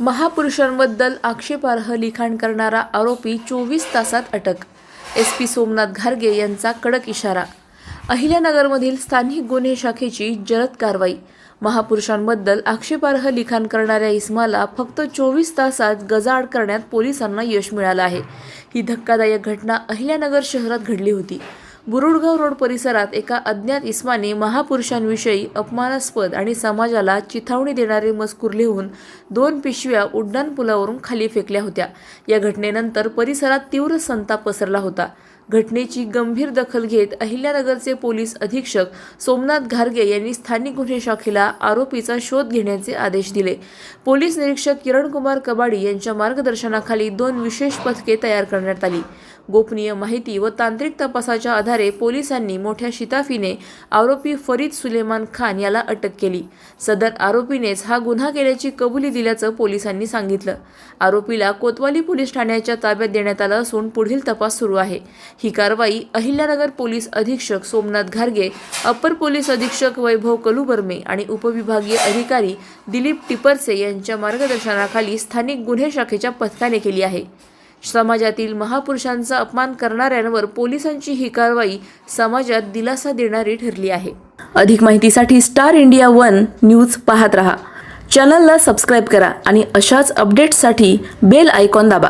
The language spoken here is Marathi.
महापुरुषांबद्दल आक्षेपार्ह लिखाण करणारा आरोपी चोवीस तासात अटक. एस पी सोमनाथ घारगे यांचा कडक इशारा. अहिल्यानगरमधील स्थानिक गुन्हे शाखेची जलद कारवाई. महापुरुषांबद्दल आक्षेपार्ह लिखाण करणाऱ्या इस्माला फक्त चोवीस तासात गजाआड करण्यात पोलिसांना यश मिळालं आहे. ही धक्कादायक घटना अहिल्यानगर शहरात घडली होती. बुरुडगाव रोड परिसरात एका अज्ञात इस्माने महापुरुषांविषयी अपमानास्पद आणि समाजाला चिथावणी देणारे मजकूर लिहून दोन पिशव्या उड्डाण पुलावरून खाली फेकल्या होत्या. या घटनेनंतर परिसरात तीव्र संताप पसरला होता. घटनेची गंभीर दखल घेत अहिल्यानगरचे पोलीस अधीक्षक सोमनाथ घारगे यांनी स्थानिक गुन्हे शाखेला आरोपीचा शोध घेण्याचे आदेश दिले. पोलीस निरीक्षक किरणकुमार कबाडी यांच्या मार्गदर्शनाखाली दोन विशेष पथके तयार करण्यात आली. गोपनीय माहिती व तांत्रिक तपासाच्या आधारे पोलिसांनी मोठ्या शिताफीने आरोपी फरीद सुलेमान खान याला अटक केली. सदर आरोपीनेच हा गुन्हा केल्याची कबुली दिल्याचं पोलिसांनी सांगितलं. आरोपीला कोतवाली पोलीस ठाण्याच्या ताब्यात देण्यात आलं असून पुढील तपास सुरू आहे. ही कारवाई अहिल्यानगर पोलीस अधीक्षक सोमनाथ घारगे अपर पोलीस अधीक्षक वैभव कलुबर्मे आणि उपविभागीय अधिकारी दिलीप टिपरसे यांच्या मार्गदर्शनाखाली स्थानिक गुन्हे शाखेच्या पथकाने केली आहे. समाजातील महापुरुषांचा अपमान करणाऱ्यांवर पोलिसांची ही कारवाई समाजात दिलासा देणारी ठरली आहे. अधिक माहितीसाठी स्टार इंडिया वन न्यूज पाहत रहा. चॅनलला सबस्क्राईब करा आणि अशाच अपडेट्ससाठी बेल आयकॉन दाबा.